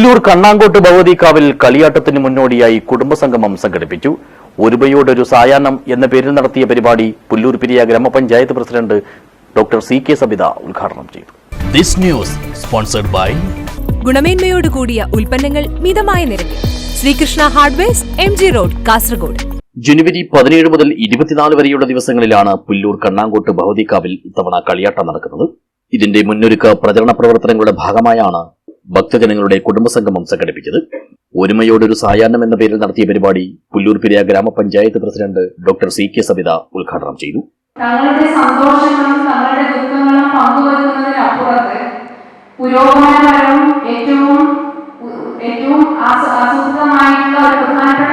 പുല്ലൂർ കണ്ണാങ്കോട്ട് ഭഗവതിക്കാവിൽ കളിയാട്ടത്തിന് മുന്നോടിയായി കുടുംബസംഗമം സംഘടിപ്പിച്ചു. ഒരുമയോടൊരു സായാഹ്നം എന്ന പേരിൽ നടത്തിയ പരിപാടി പുല്ലൂർ പിരിയ ഗ്രാമപഞ്ചായത്ത് president doctor C K Sabitha ഉദ്ഘാടനം ചെയ്തു. This news sponsored by ഗുണമേന്മയോട് കൂടിയ ഉൽപ്പന്നങ്ങൾ മിതമായ നിരക്കിൽ. Srikrishna hardwares M G road Kasaragod. ജനുവരി പതിനേഴ് മുതൽ ഇരുപത്തിനാല് വരെയുള്ള ദിവസങ്ങളിലാണ് പുല്ലൂർ കണ്ണാങ്കോട്ട് ഭഗവതിക്കാവിൽ ഇത്തവണ കളിയാട്ടം നടക്കുന്നത്. ഇതിന്റെ മുന്നൊരുക്ക പ്രചരണ പ്രവർത്തനങ്ങളുടെ ഭാഗമായാണ് ഭക്തജനങ്ങളുടെ കുടുംബസംഗമം സംഘടിപ്പിച്ചത്. ഒരുമയോടൊരു സായാഹ്നം എന്ന പേരിൽ നടത്തിയ പരിപാടി പുല്ലൂർ ഗ്രാമപഞ്ചായത്ത് president doctor C K Sabitha ഉദ്ഘാടനം ചെയ്തു. തങ്ങളുടെ സന്തോഷങ്ങളും തങ്ങളുടെ പുരോഗമനപരവും ഏറ്റവും ഏറ്റവും ഒരു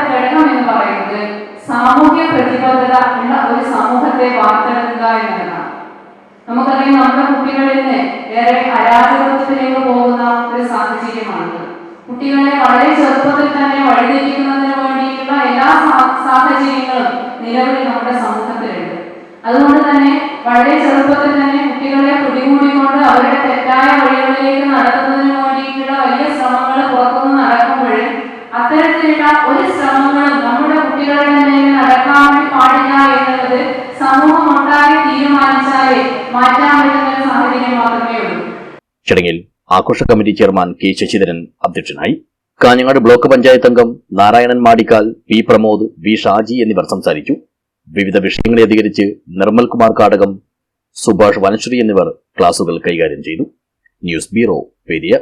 ഘടകം എന്ന് സാമൂഹ്യ പ്രതിബദ്ധത എന്ന ഒരു എന്നതാണ് നമുക്കറിയാം നമ്മുടെ കുട്ടികളിൽ നിന്ന് ഏറെ അരാജകത്വത്തിലേക്ക് പോകുന്ന ഒരു സാഹചര്യമാണത്. കുട്ടികളെ വളരെ ചെറുപ്പത്തിൽ തന്നെ വഴിതെറ്റിക്കുന്നതിന് വേണ്ടിയിട്ടുള്ള എല്ലാ സാഹചര്യങ്ങളും നിലവിൽ നമ്മുടെ സമൂഹത്തിലുണ്ട്. അതുകൊണ്ട് തന്നെ വളരെ ചെറുപ്പത്തിൽ തന്നെ കുട്ടികളെ പിടികൂടിക്കൊണ്ട് അവരുടെ തെറ്റായ വഴികളിലേക്ക് നടത്തുന്നതിന് വേണ്ടിയിട്ടുള്ള വലിയ ശ്രമങ്ങൾ പുറത്തുനിന്ന് നടക്കുമ്പോൾ അത്തരത്തിലുള്ള ഒരു ശ്രമങ്ങളും നമ്മുടെ കുട്ടികളുടെ നേരെ നടക്കാൻ പാടില്ല എന്നുള്ളത് സമൂഹം ഉള്ളൂ ചടങ്ങിൽ ആഘോഷ കമ്മിറ്റി ചെയർമാൻ കെ ശശിധരൻ അധ്യക്ഷനായി കാഞ്ഞങ്ങാട് ബ്ലോക്ക് പഞ്ചായത്ത് അംഗം നാരായണൻ മാടിക്കാൽ പി പ്രമോദ് വി ഷാജി എന്നിവർ സംസാരിച്ചു. വിവിധ വിഷയങ്ങളെ അധികരിച്ച് നിർമ്മൽ കുമാർ കാടകം സുഭാഷ് വനശ്രീ എന്നിവർ ക്ലാസുകൾ കൈകാര്യം ചെയ്തു. News bureau Periya